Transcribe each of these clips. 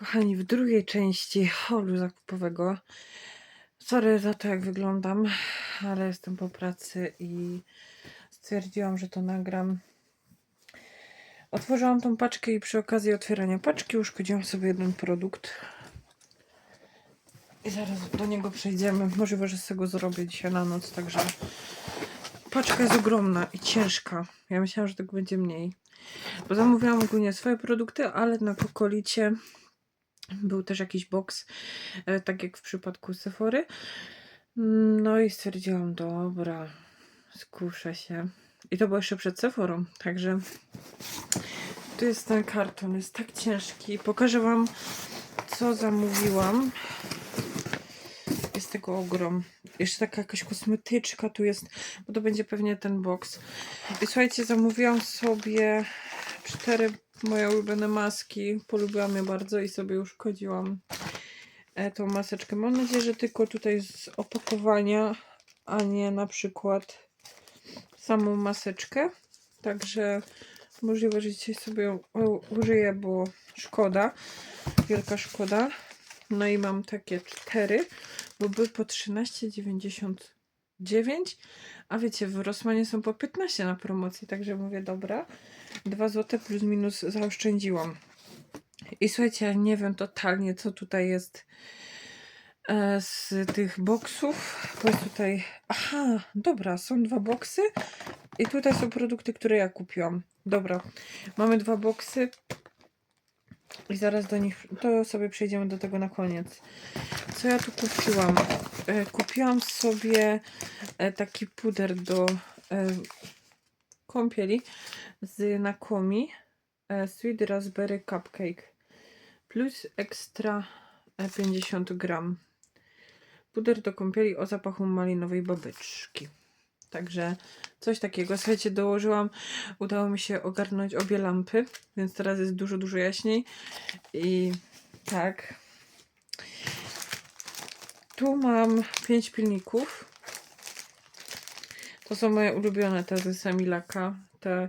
Kochani, w drugiej części holu zakupowego. Sorry za to, jak wyglądam, ale jestem po pracy i stwierdziłam, że to nagram. Otworzyłam tą paczkę i przy okazji otwierania paczki uszkodziłam sobie jeden produkt. I zaraz do niego przejdziemy. Możliwe, że z tego zrobię dzisiaj na noc, także paczka jest ogromna i ciężka. Ja myślałam, że tego będzie mniej. Bo zamówiłam ogólnie swoje produkty, ale na Kokolicie był też jakiś box, e, tak jak w przypadku Sephory. No i stwierdziłam, dobra, skuszę się. I to było jeszcze przed Sephorą, także tu jest ten karton, jest tak ciężki. Pokażę Wam, co zamówiłam. Jest tego ogrom. Jeszcze taka jakaś kosmetyczka tu jest, bo to będzie pewnie ten box. I słuchajcie, zamówiłam sobie cztery moje ulubione maski. Polubiłam je bardzo i sobie już kodziłam e, tą maseczkę. Mam nadzieję, że tylko tutaj z opakowania, a nie na przykład samą maseczkę. Także możliwe, że dzisiaj sobie ją użyję, bo szkoda. Wielka szkoda. No i mam takie cztery, bo były po 13,99. A wiecie, w Rosmanie są po 15 na promocji, także mówię, dobra. 2 zł plus minus zaoszczędziłam. I słuchajcie, ja nie wiem totalnie, co tutaj jest e, z tych boksów. Bo jest tutaj. Aha, dobra, są dwa boksy. I tutaj są produkty, które ja kupiłam. Dobra, mamy dwa boksy. I zaraz do nich, to sobie przejdziemy do tego na koniec. Co ja tu kupiłam? E, kupiłam sobie e, taki puder do e, kąpieli z Nakomi Sweet Raspberry Cupcake plus ekstra e, 50 gram. Puder do kąpieli o zapachu malinowej babeczki. Także coś takiego. Słuchajcie, dołożyłam, udało mi się ogarnąć obie lampy, więc teraz jest dużo, dużo jaśniej. I tak. Tu mam 5 pilników. To są moje ulubione te ze Semilaka. Te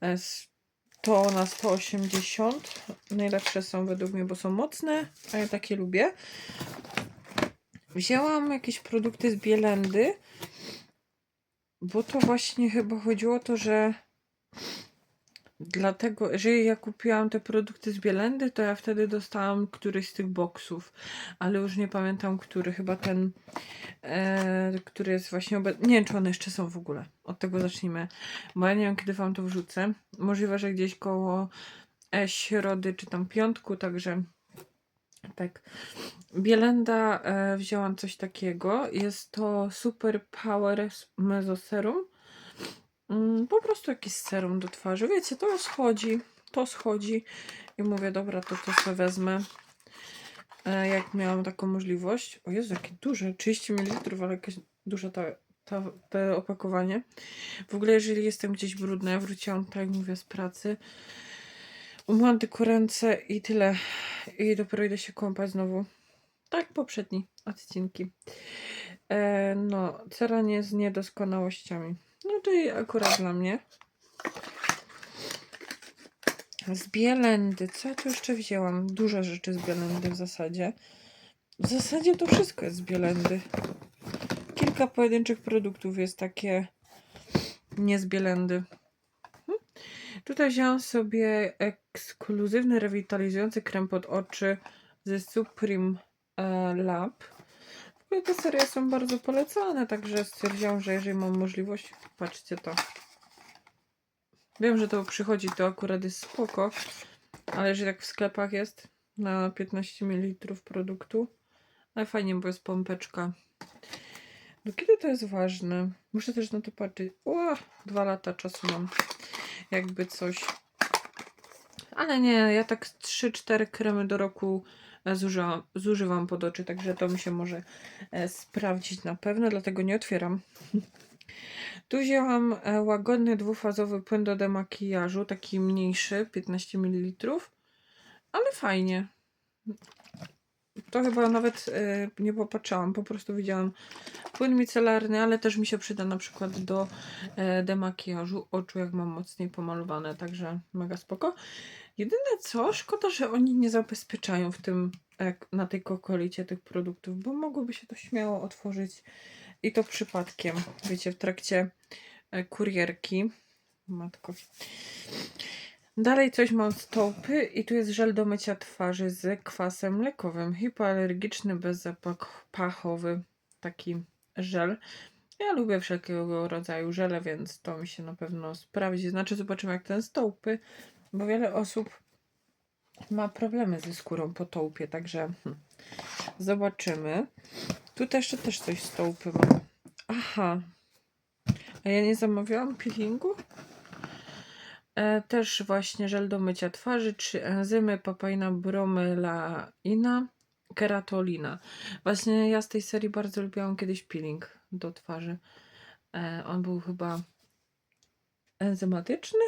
e, 100 na 180. Najlepsze są według mnie, bo są mocne, a ja takie lubię. Wzięłam jakieś produkty z Bielendy, bo to właśnie chyba chodziło o to, że dlatego, jeżeli ja kupiłam te produkty z Bielendy, to ja wtedy dostałam któryś z tych boksów, ale już nie pamiętam, który, chyba ten, e, który jest właśnie obecny. Nie wiem, czy one jeszcze są w ogóle. Od tego zacznijmy, bo ja nie wiem, kiedy wam to wrzucę. Możliwe, że gdzieś koło środy, czy tam piątku, także tak. Bielenda e, wzięłam coś takiego. Jest to Super Power Mesoserum. Mm, po prostu jakiś serum do twarzy. Wiecie, to schodzi. To schodzi. I mówię, dobra, to to sobie wezmę. E, jak miałam taką możliwość. O Jezu, jakie duże. 30 ml, ale jakieś duże ta, ta, te opakowanie. W ogóle, jeżeli jestem gdzieś brudna, ja wróciłam, tak jak mówię, z pracy. Umyłam tylko ręce i tyle. I dopiero idę się kąpać znowu. Tak, poprzedni odcinki. E, no, ceranie z niedoskonałościami. No, czyli akurat dla mnie. Z Bielendy. Co ja tu jeszcze wzięłam? Dużo rzeczy z Bielendy w zasadzie. W zasadzie to wszystko jest z Bielendy. Kilka pojedynczych produktów jest takie nie z Bielendy. Tutaj wziąłam sobie ekskluzywny rewitalizujący krem pod oczy ze Supreme e, Lab. W ogóle te serie są bardzo polecane, także stwierdziłam, że jeżeli mam możliwość, patrzcie to. Wiem, że to przychodzi, to akurat jest spoko, ale jeżeli tak w sklepach jest na 15 ml produktu, ale fajnie, bo jest pompeczka. Do kiedy to jest ważne? Muszę też na to patrzeć. O, dwa lata czasu mam. Jakby coś. Ale nie, ja tak 3-4 kremy do roku e, zużywam, zużywam pod oczy, także to mi się może e, sprawdzić na pewno, dlatego nie otwieram. Tu wzięłam e, łagodny dwufazowy płyn do demakijażu, taki mniejszy, 15 ml, ale fajnie. To chyba nawet e, nie popatrzałam, po prostu widziałam płyn micelarny, ale też mi się przyda na przykład do e, demakijażu oczu, jak mam mocniej pomalowane, także mega spoko. Jedyne co, szkoda, że oni nie zabezpieczają w tym, na tej kokolicie tych produktów, bo mogłoby się to śmiało otworzyć i to przypadkiem, wiecie, w trakcie e, kurierki. Matko. Dalej coś mam z i tu jest żel do mycia twarzy z kwasem mlekowym. Hipoalergiczny, bezzapachowy taki żel. Ja lubię wszelkiego rodzaju żele, więc to mi się na pewno sprawdzi. Znaczy zobaczymy jak ten z tołpy, bo wiele osób ma problemy ze skórą po tołpie, także hmm, zobaczymy. Tutaj jeszcze też coś z tołpy mam. Aha. A ja nie zamawiałam peelingu? E, też właśnie żel do mycia twarzy, trzy enzymy, papaina, bromelaina, keratolina. Właśnie ja z tej serii bardzo lubiłam kiedyś peeling do twarzy. E, on był chyba enzymatyczny?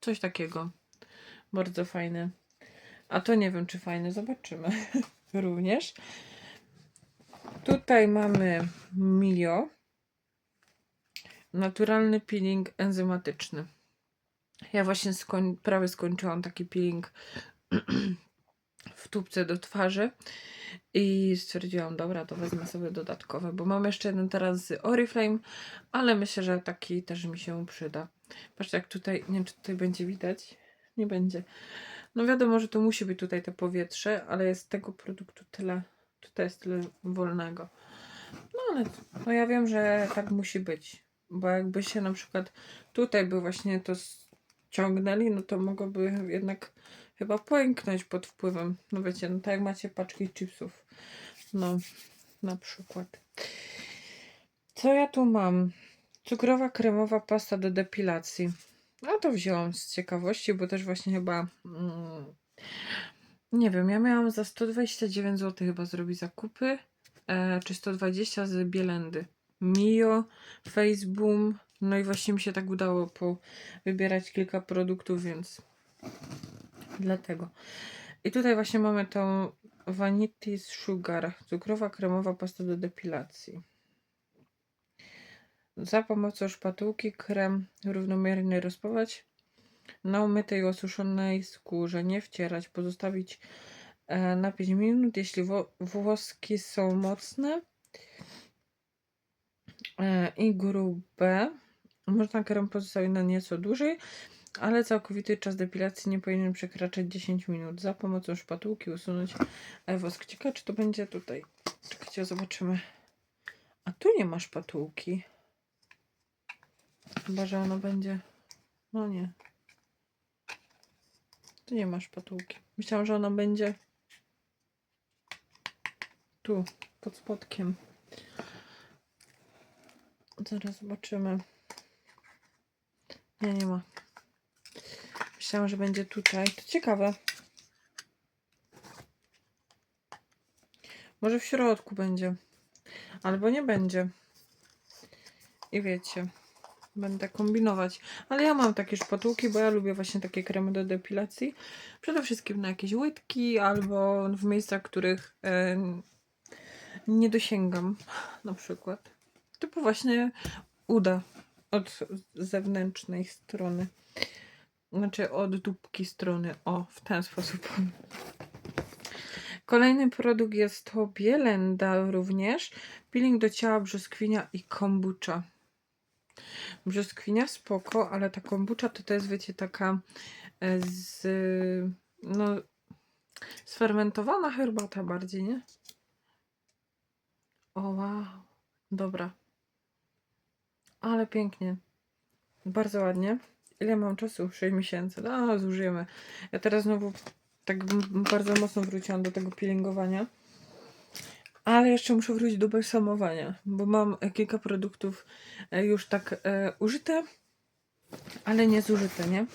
Coś takiego. Bardzo fajny. A to nie wiem, czy fajny. Zobaczymy. Również. Tutaj mamy Mio. Naturalny peeling enzymatyczny. Ja właśnie skoń, prawie skończyłam taki peeling w tubce do twarzy i stwierdziłam, dobra, to wezmę sobie dodatkowe, bo mam jeszcze jeden teraz z Oriflame, ale myślę, że taki też mi się przyda. Patrzcie, jak tutaj, nie wiem, czy tutaj będzie widać. Nie będzie. No wiadomo, że to musi być tutaj to powietrze, ale jest tego produktu tyle, tutaj jest tyle wolnego. No ale no ja wiem, że tak musi być, bo jakby się na przykład tutaj by właśnie to ściągnęli, no to mogłoby jednak chyba pęknąć pod wpływem, no wiecie, no tak jak macie paczki chipsów, no na przykład. Co ja tu mam? Cukrowa kremowa pasta do depilacji. No to wzięłam z ciekawości, bo też właśnie chyba. Mm, nie wiem, ja miałam za 129 zł chyba zrobić zakupy. E, czy 120 z Bielendy. Mio, Faceboom. No i właśnie mi się tak udało po wybierać kilka produktów, więc dlatego. I tutaj właśnie mamy tą Vanity Sugar, cukrowa kremowa pasta do depilacji. Za pomocą szpatułki krem równomiernie rozpływać na umytej osuszonej skórze. Nie wcierać, pozostawić e, na 5 minut. Jeśli włoski są mocne i grube, można krem pozostawić na nieco dłużej, ale całkowity czas depilacji nie powinien przekraczać 10 minut. Za pomocą szpatułki usunąć e, wosk. Ciekawe, czy to będzie tutaj. Czekajcie, zobaczymy. A tu nie ma szpatułki. Chyba, że ono będzie. No nie. Tu nie ma szpatułki. Myślałam, że ona będzie tu, pod spodkiem. Zaraz zobaczymy. Nie, nie ma. Myślałam, że będzie tutaj. To ciekawe. Może w środku będzie. Albo nie będzie. I wiecie. Będę kombinować. Ale ja mam takie szpatułki, bo ja lubię właśnie takie kremy do depilacji. Przede wszystkim na jakieś łydki albo w miejscach, których e, nie dosięgam. Na przykład. Typu właśnie uda od zewnętrznej strony. Znaczy od dupki strony. O, w ten sposób. Kolejny produkt jest to Bielenda również. Peeling do ciała, brzoskwinia i kombucha. Brzoskwinia spoko, ale ta kombucha to to jest, wiecie, taka e, z, no, sfermentowana herbata bardziej, nie? O wow, dobra. Ale pięknie. Bardzo ładnie. Ile mam czasu? 6 miesięcy. No, zużyjemy. Ja teraz znowu tak bardzo mocno wróciłam do tego peelingowania. Ale jeszcze muszę wrócić do balsamowania, bo mam e, kilka produktów e, już tak e, użyte, ale nie zużyte, nie?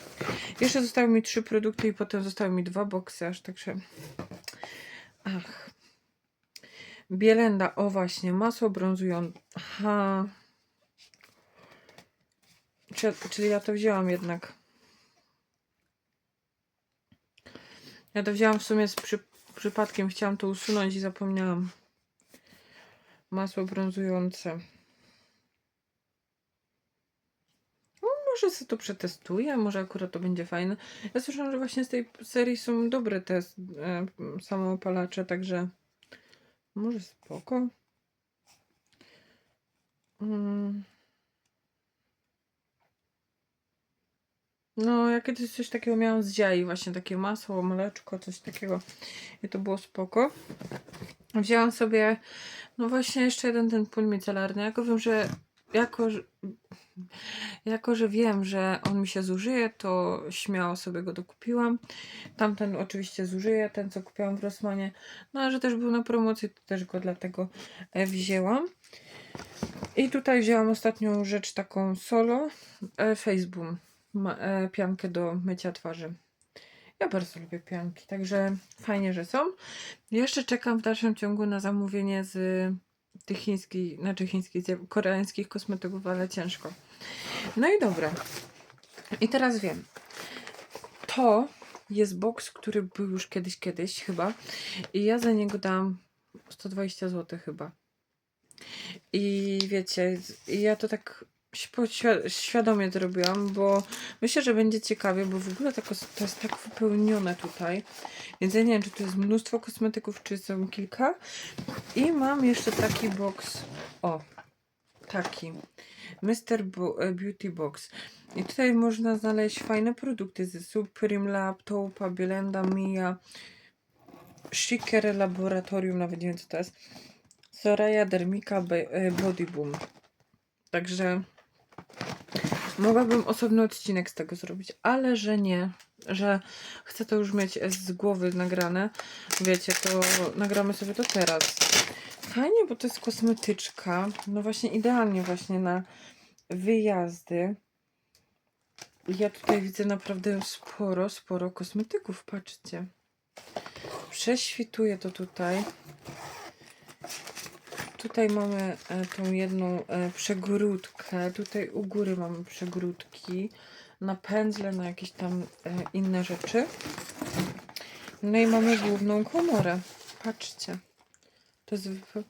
Jeszcze zostały mi trzy produkty i potem zostały mi dwa boksy, aż także... Ach. Bielenda, o właśnie, masło brązujące. Aha. Czyli, czyli ja to wzięłam jednak. Ja to wzięłam w sumie z przy, przypadkiem, chciałam to usunąć i zapomniałam. Masło brązujące. No, może sobie to przetestuję, może akurat to będzie fajne. Ja słyszałam, że właśnie z tej serii są dobre te e, samoopalacze, także może spoko. Mm. No, ja kiedyś coś takiego miałam z dziai, właśnie takie masło, mleczko, coś takiego. I to było spoko. Wzięłam sobie, no właśnie jeszcze jeden ten płyn micelarny. Jako wiem, że jako, że- jako, że wiem, że on mi się zużyje, to śmiało sobie go dokupiłam. Tamten oczywiście zużyję, ten co kupiłam w Rossmanie. No, a że też był na promocji, to też go dlatego e, wzięłam. I tutaj wzięłam ostatnią rzecz taką solo, e, e, piankę do mycia twarzy. Ja bardzo lubię pianki, także fajnie, że są. Jeszcze czekam w dalszym ciągu na zamówienie z tych chińskich, znaczy chińskich, koreańskich kosmetyków, ale ciężko. No i dobra. I teraz wiem. To jest box, który był już kiedyś, kiedyś chyba. I ja za niego dam 120 zł chyba. I wiecie, ja to tak świadomie zrobiłam, bo myślę, że będzie ciekawie, bo w ogóle to, kos- to jest tak wypełnione tutaj. Więc ja nie wiem, czy tu jest mnóstwo kosmetyków, czy są kilka. I mam jeszcze taki box. O, taki. Mr. E, Beauty Box. I tutaj można znaleźć fajne produkty ze Supreme Lab, Taupa, Bielenda, Mia, Shiker Laboratorium, nawet nie wiem co to jest. Soraya Dermika e, Body Boom. Także mogłabym osobny odcinek z tego zrobić, ale że nie, że chcę to już mieć z głowy nagrane. Wiecie, to nagramy sobie to teraz. Fajnie, bo to jest kosmetyczka. No właśnie idealnie właśnie na wyjazdy. Ja tutaj widzę naprawdę sporo, sporo kosmetyków, patrzcie. Prześwituję to tutaj. Tutaj mamy e, tą jedną e, przegródkę. Tutaj u góry mamy przegródki. Na pędzle, na jakieś tam e, inne rzeczy. No i mamy główną komorę. Patrzcie. To jest wype...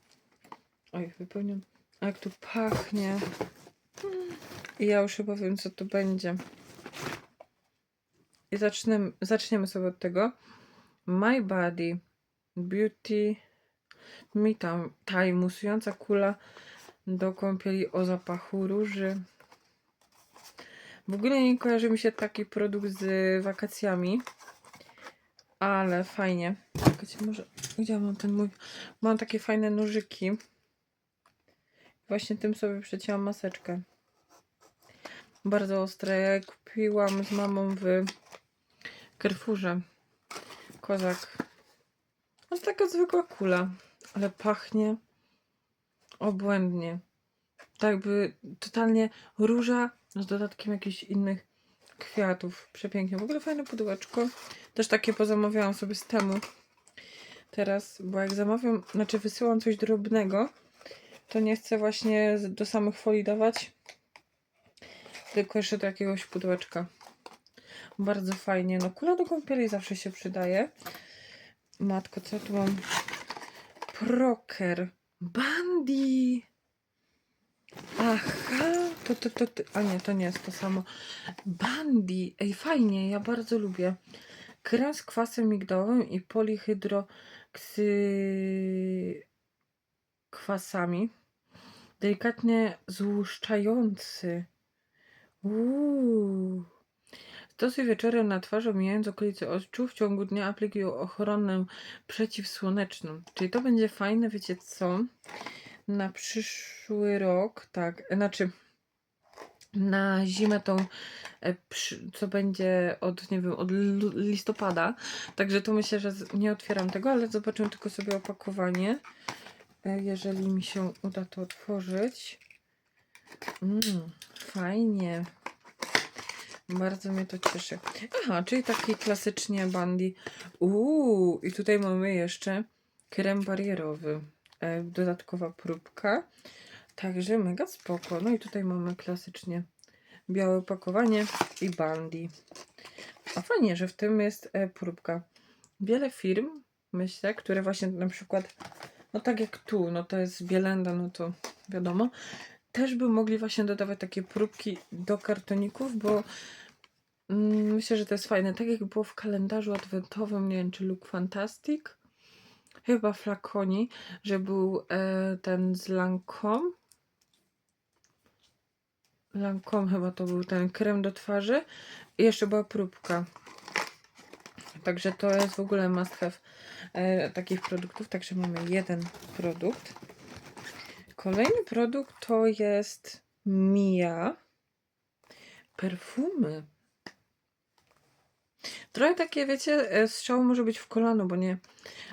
Oj, wypełniam. A jak tu pachnie. I ja już chyba wiem, co to będzie. I zaczniemy, zaczniemy sobie od tego. My Body Beauty Mi tam Thai musująca kula do kąpieli o zapachu róży. W ogóle nie kojarzy mi się taki produkt z wakacjami. Ale fajnie. Czekajcie, może... Gdzie mam ten mój... Mam takie fajne nożyki. Właśnie tym sobie przecięłam maseczkę. Bardzo ostre. Ja kupiłam z mamą w Carrefourze. Kozak. No taka zwykła kula. Ale pachnie obłędnie. Tak by totalnie róża z dodatkiem jakichś innych kwiatów. Przepięknie. W ogóle fajne pudełeczko. Też takie pozamawiałam sobie z temu. Teraz, bo jak zamawiam, znaczy wysyłam coś drobnego, to nie chcę właśnie do samych folii dawać, tylko jeszcze do jakiegoś pudełeczka. Bardzo fajnie. No kula do kąpieli zawsze się przydaje. Matko, co tu mam? Proker. Bandy. Aha, to, to, to, to, a nie, to nie jest to samo. Bandy. Ej, fajnie, ja bardzo lubię. Krem z kwasem migdałowym i polihydroksy... kwasami. Delikatnie złuszczający. Uuu. Stosuj wieczorem na twarz, omijając okolice oczu. W ciągu dnia aplikuj ochronę przeciwsłoneczną. Czyli to będzie fajne, wiecie co? Na przyszły rok, tak, znaczy na zimę tą, e, co będzie od, nie wiem, od listopada. Także tu myślę, że nie otwieram tego, ale zobaczę tylko sobie opakowanie. E, Jeżeli mi się uda to otworzyć. Mm, fajnie. Bardzo mnie to cieszy. Aha, czyli taki klasycznie bandy. Uuu, i tutaj mamy jeszcze krem barierowy. E, dodatkowa próbka. Także mega spoko. No i tutaj mamy klasycznie białe opakowanie i bandy. A fajnie, że w tym jest e, próbka. Wiele firm, myślę, które właśnie na przykład, no tak jak tu, no to jest Bielenda, no to wiadomo, też by mogli właśnie dodawać takie próbki do kartoników, bo mm, myślę, że to jest fajne. Tak jak było w kalendarzu adwentowym, nie wiem czy Look Fantastic, chyba flakoni, że był e, ten z Lancome. Lancome chyba to był ten krem do twarzy i jeszcze była próbka. Także to jest w ogóle must have e, takich produktów. Także mamy jeden produkt. Kolejny produkt to jest Mia perfumy. Trochę takie, wiecie, e, strzał może być w kolano, bo nie.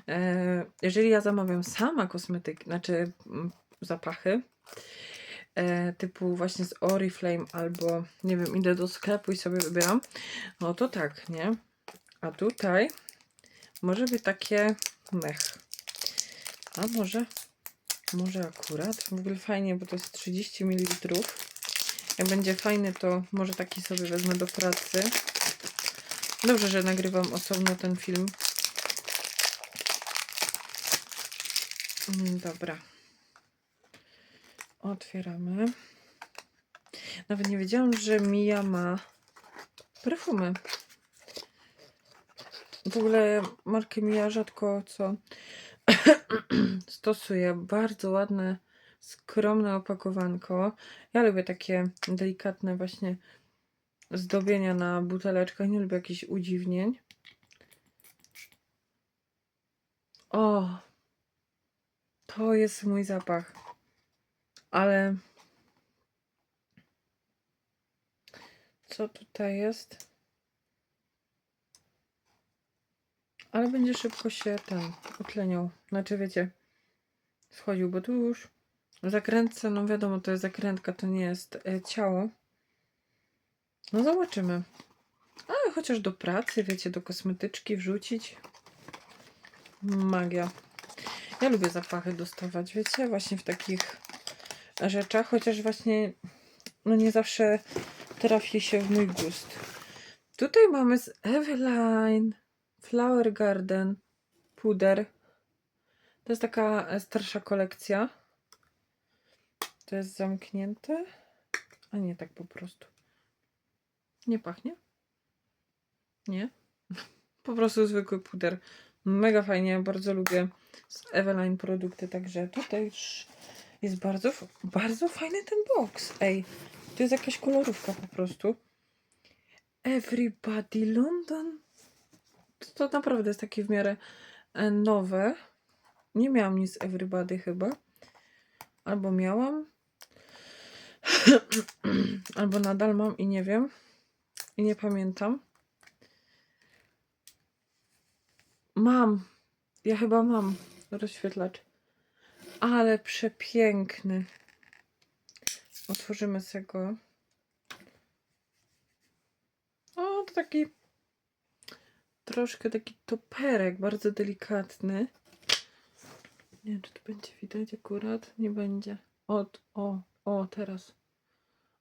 E, jeżeli ja zamawiam sama kosmetyki, znaczy mm, zapachy, e, typu właśnie z Oriflame albo nie wiem, idę do sklepu i sobie wybieram, no to tak, nie? A tutaj może być takie mech. A może, może akurat, w ogóle fajnie, bo to jest 30 ml. Jak będzie fajny, to może taki sobie wezmę do pracy. Dobrze, że nagrywam osobno ten film. Mm, Dobra. Otwieramy. Nawet nie wiedziałam, że Mia ma perfumy. W ogóle markę Mia rzadko co stosuję. Bardzo ładne, skromne opakowanko. Ja lubię takie delikatne właśnie zdobienia na buteleczkach. Nie lubię jakichś udziwnień. O! To jest mój zapach. Ale... Co tutaj jest? Ale będzie szybko się ten utleniał. Znaczy wiecie, schodził, bo tu już zakręcę, no wiadomo, to jest zakrętka, to nie jest e, ciało. No zobaczymy. Ale chociaż do pracy, wiecie, do kosmetyczki wrzucić. Magia. Ja lubię zapachy dostawać, wiecie, właśnie w takich rzeczach, chociaż właśnie no nie zawsze trafi się w mój gust. Tutaj mamy z Eveline Flower Garden puder. To jest taka e, starsza kolekcja. To jest zamknięte. A nie, tak po prostu. Nie pachnie? Nie? Po prostu zwykły puder. Mega fajnie, bardzo lubię z Eveline produkty, także tutaj już jest bardzo, bardzo fajny ten box. Ej, to jest jakaś kolorówka po prostu. Everybody London. To, naprawdę jest takie w miarę e, nowe. Nie miałam nic Everybody chyba. Albo miałam. Albo nadal mam i nie wiem. I nie pamiętam. Mam. Ja chyba mam rozświetlacz. Ale przepiękny. Otworzymy sobie go. O, to taki troszkę taki toperek, bardzo delikatny. Nie wiem, czy to będzie widać akurat. Nie będzie. O, o, o, teraz.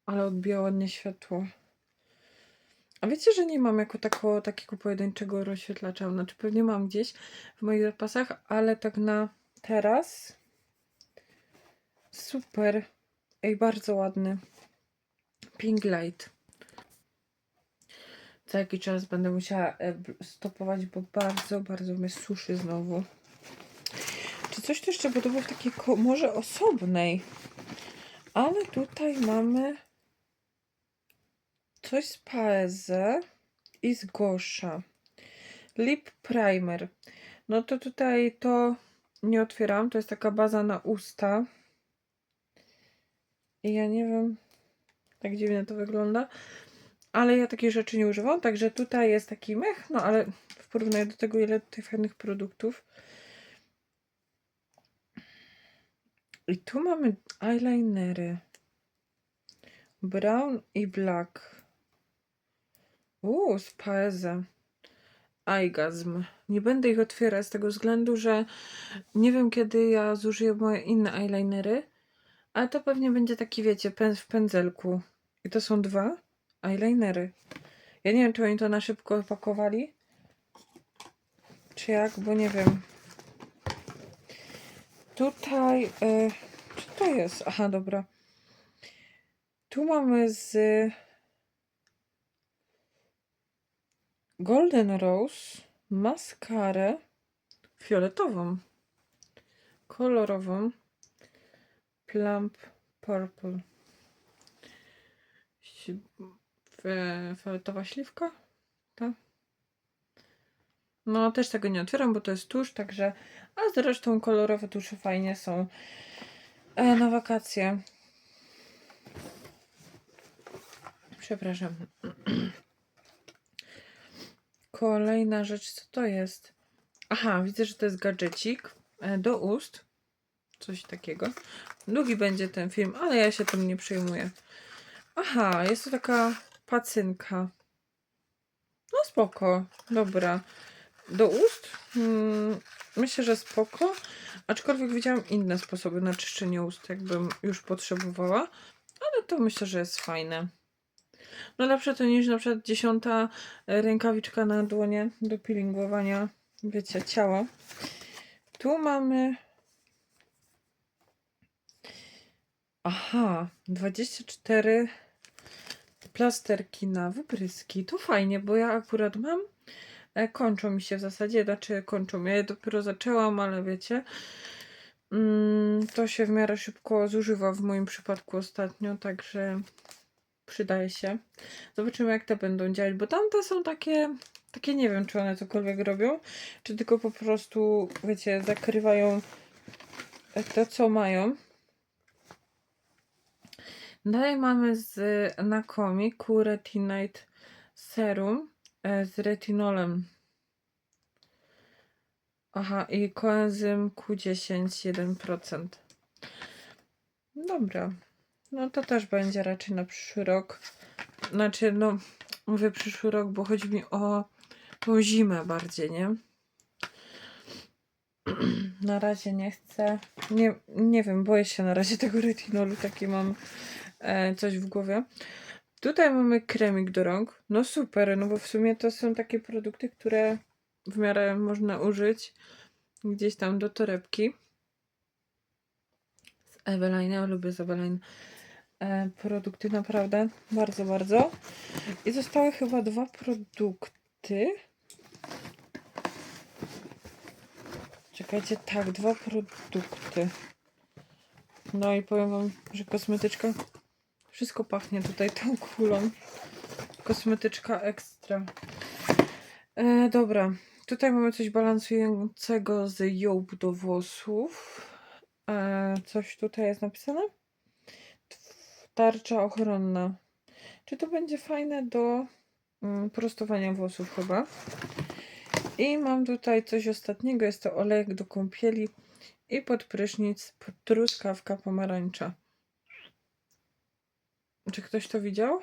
Ale odbija ładnie światło. A wiecie, że nie mam jako tako, takiego pojedynczego rozświetlacza? Znaczy pewnie mam gdzieś w moich zapasach, ale tak na teraz super. Ej, bardzo ładny. Pink light. Co jakiś czas będę musiała e, stopować, bo bardzo, bardzo mnie suszy znowu. Czy coś tu jeszcze, było w takiej komorze osobnej. Ale tutaj mamy coś z Paeze i z Gosha. Lip Primer. No to tutaj to nie otwieram. To jest taka baza na usta. I ja nie wiem, tak dziwnie to wygląda. Ale ja takich rzeczy nie używam, także tutaj jest taki mech, no ale w porównaniu do tego, ile tutaj fajnych produktów. I tu mamy eyelinery. Brown i black. Uuu, z Paeze. Eygasm. Nie będę ich otwierać z tego względu, że nie wiem kiedy ja zużyję moje inne eyelinery, ale to pewnie będzie taki, wiecie, pędz w pędzelku. I to są dwa eyelinery. Ja nie wiem, czy oni to na szybko opakowali, czy jak, bo nie wiem. Tutaj, e, czy to jest? Aha, dobra. Tu mamy z Golden Rose maskarę fioletową, kolorową, Plump Purple. Fioletowa śliwka? Tak. No, też tego nie otwieram, bo to jest tusz, także. A zresztą kolorowe tusze fajnie są e, na wakacje. Przepraszam. Kolejna rzecz, co to jest? Aha, widzę, że to jest gadżecik e, do ust. Coś takiego. Długi będzie ten film, ale ja się tym nie przejmuję. Aha, jest to taka pacynka. No spoko, dobra. Do ust? Mm, myślę, że spoko. Aczkolwiek widziałam inne sposoby na czyszczenie ust, jakbym już potrzebowała. Ale to myślę, że jest fajne. No lepsze to niż na przykład dziesiąta rękawiczka na dłonie do peelingowania, wiecie, ciała. Tu mamy... Aha, 24 plasterki na wypryski. To fajnie, bo ja akurat mam. E, kończą mi się w zasadzie, znaczy kończą. Ja je dopiero zaczęłam, ale wiecie, mm, to się w miarę szybko zużywa w moim przypadku ostatnio, także przydaje się. Zobaczymy, jak te będą działać, bo tamte są takie, takie nie wiem, czy one cokolwiek robią, czy tylko po prostu, wiecie, zakrywają to, co mają. Dalej mamy z Nakomi Q-Retinite Serum e, z retinolem. Aha, i koenzym Q10 1%. Dobra. No to też będzie raczej na przyszły rok. Znaczy, no, mówię przyszły rok, bo chodzi mi o tą zimę bardziej, nie? Na razie nie chcę. Nie, nie wiem, boję się na razie tego retinolu, taki mam e, coś w głowie. Tutaj mamy kremik do rąk. No super, no bo w sumie to są takie produkty, które w miarę można użyć gdzieś tam do torebki. Z Eveline, ja lubię z Eveline e, produkty naprawdę bardzo, bardzo. I zostały chyba dwa produkty. Czekajcie, tak, dwa produkty. No i powiem wam, że kosmetyczka wszystko pachnie tutaj tą kulą. Kosmetyczka ekstra. E, dobra, tutaj mamy coś balansującego z jołb do włosów. E, coś tutaj jest napisane? Tarcza ochronna. Czy to będzie fajne do mm, prostowania włosów chyba? I mam tutaj coś ostatniego. Jest to olejek do kąpieli i pod prysznic truskawka pomarańcza. Czy ktoś to widział?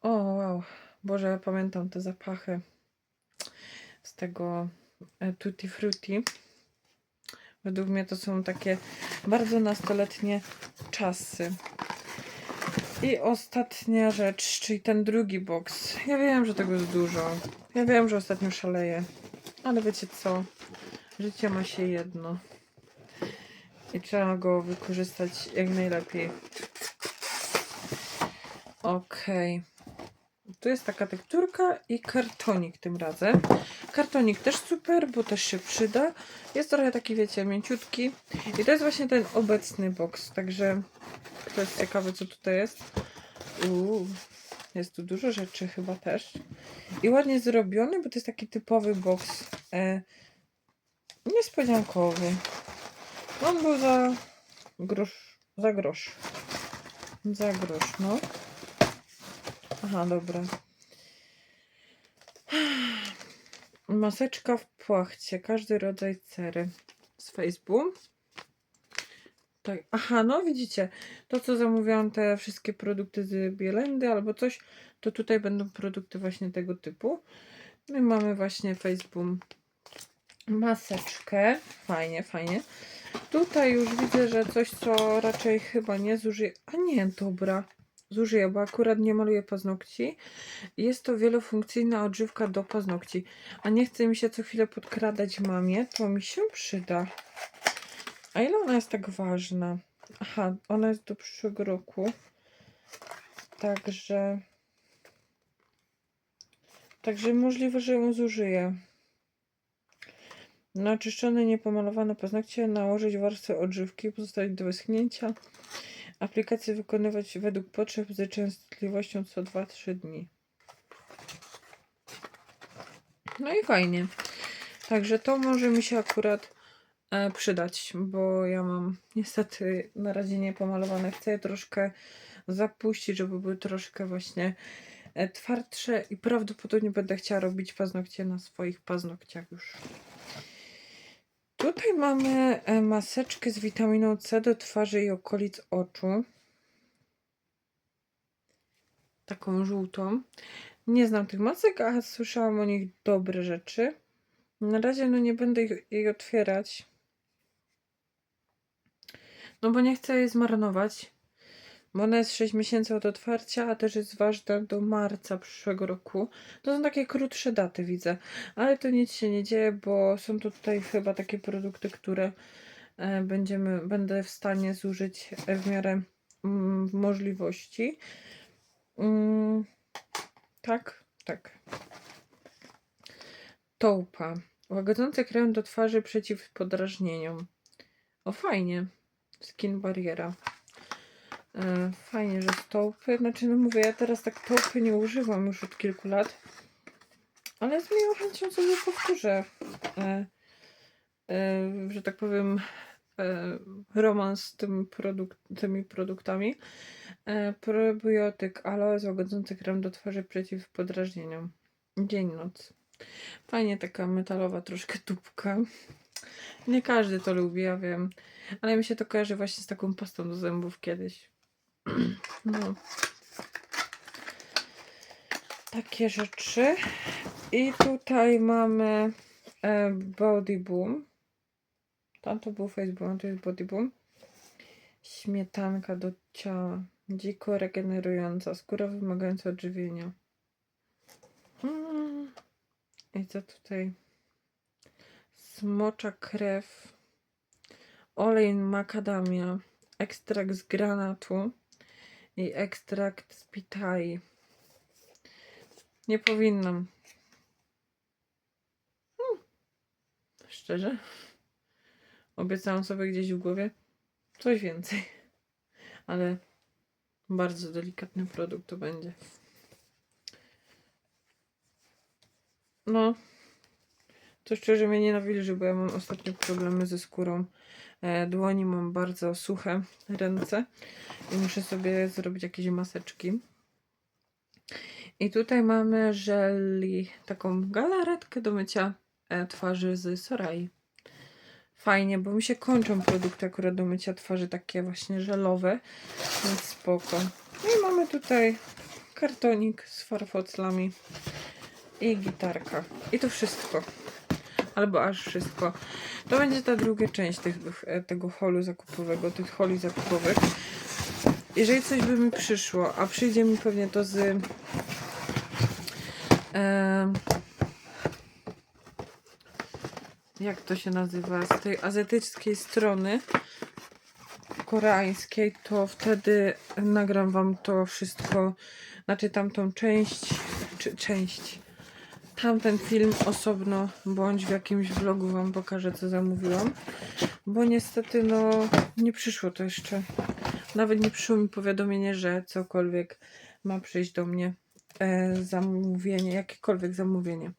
O, wow. Boże, pamiętam te zapachy z tego e, Tutti Frutti. Według mnie to są takie bardzo nastoletnie czasy. I ostatnia rzecz, czyli ten drugi box. Ja wiem, że tego jest dużo. Ja wiem, że ostatnio szaleję. Ale wiecie co? Życie ma się jedno. I trzeba go wykorzystać jak najlepiej. Okej. Tu jest taka tekturka i kartonik tym razem. Kartonik też super, bo też się przyda. Jest trochę taki, wiecie, mięciutki. I to jest właśnie ten obecny box. Także kto jest ciekawy, co tutaj jest. Uuu, jest tu dużo rzeczy chyba też. I ładnie zrobiony, bo to jest taki typowy box e, niespodziankowy. On był za grosz, za grosz. Za grosz, no. Aha, dobra. Maseczka w płachcie, każdy rodzaj cery z Facebooku. Tak, aha, no widzicie, to co zamówiłam, te wszystkie produkty z Bielendy albo coś, to tutaj będą produkty właśnie tego typu. My mamy właśnie Facebook maseczkę, fajnie, fajnie. Tutaj już widzę, że coś, co raczej chyba nie zużyję, a nie, dobra, zużyję, bo akurat nie maluję paznokci. Jest to wielofunkcyjna odżywka do paznokci, a nie chce mi się co chwilę podkradać mamie, to mi się przyda. A ile ona jest tak ważna? Aha, ona jest do przyszłego roku. Także. Także możliwe, że ją zużyję. Na oczyszczone, niepomalowane paznokcie nałożyć warstwę odżywki pozostawić do wyschnięcia. Aplikację wykonywać według potrzeb z częstotliwością co 2-3 dni. No i fajnie. Także to może mi się akurat e, przydać, bo ja mam niestety na razie niepomalowane. Chcę je troszkę zapuścić, żeby były troszkę właśnie e, twardsze i prawdopodobnie będę chciała robić paznokcie na swoich paznokciach już. Tutaj mamy e, maseczkę z witaminą C do twarzy i okolic oczu. Taką żółtą. Nie znam tych masek, a słyszałam o nich dobre rzeczy. Na razie no nie będę ich, jej otwierać. No bo nie chcę jej zmarnować. Bo ona jest 6 miesięcy od otwarcia, a też jest ważna do marca przyszłego roku. To są takie krótsze daty, widzę. Ale to nic się nie dzieje, bo są to tutaj chyba takie produkty, które e, będziemy, będę w stanie zużyć w miarę mm, możliwości. Mm, tak, tak. Tołpa. Łagodzący krem do twarzy przeciw podrażnieniom. O, fajnie. Skin bariera. E, Fajnie, że z tołpy. Znaczy, no mówię, ja teraz tak tołpy nie używam już od kilku lat. Ale z miłą chęcią sobie powtórzę. E, e, że tak powiem, e, romans z tym produkt, tymi produktami. E, probiotyk aloe łagodzący krem do twarzy przeciw podrażnieniom. Dzień, noc. Fajnie taka metalowa troszkę tubka. Nie każdy to lubi, ja wiem. Ale mi się to kojarzy właśnie z taką pastą do zębów kiedyś. No. Takie rzeczy. I tutaj mamy e, Body Boom. Tam to był Facebook, to jest Body Boom. Śmietanka do ciała. Dziko regenerująca. Skóra wymagająca odżywienia. Mm. I co tutaj? Smocza krew. Olej makadamia. Ekstrakt z granatu i ekstrakt z pitai. Nie powinnam. Hmm. Szczerze? Obiecałam sobie gdzieś w głowie coś więcej. Ale bardzo delikatny produkt to będzie. No. To szczerze mnie nienawidzi, bo ja mam ostatnio problemy ze skórą dłoni. Mam bardzo suche ręce i muszę sobie zrobić jakieś maseczki. I tutaj mamy żeli, taką galaretkę do mycia e, twarzy z Sorai. Fajnie, bo mi się kończą produkty akurat do mycia twarzy, takie właśnie żelowe, więc spoko. No i mamy tutaj kartonik z farfoclami i gitarka. I to wszystko. Albo aż wszystko. To będzie ta druga część tych, e, tego holu zakupowego, tych holi zakupowych. Jeżeli coś by mi przyszło, a przyjdzie mi pewnie to z em, jak to się nazywa, z tej azjatyckiej strony koreańskiej, to wtedy nagram wam to wszystko, znaczy tamtą część, czy część, tamten film osobno, bądź w jakimś vlogu wam pokażę, co zamówiłam, bo niestety, no, nie przyszło to jeszcze. Nawet nie przyszło mi powiadomienie, że cokolwiek ma przyjść do mnie e, zamówienie, jakiekolwiek zamówienie.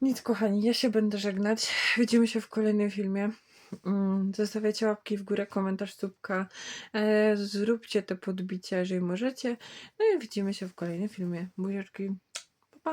Nic, kochani, ja się będę żegnać. Widzimy się w kolejnym filmie. Mm, Zostawiacie łapki w górę, komentarz, subka. E, zróbcie te podbicia, jeżeli możecie. No i widzimy się w kolejnym filmie. Buziaczki. 八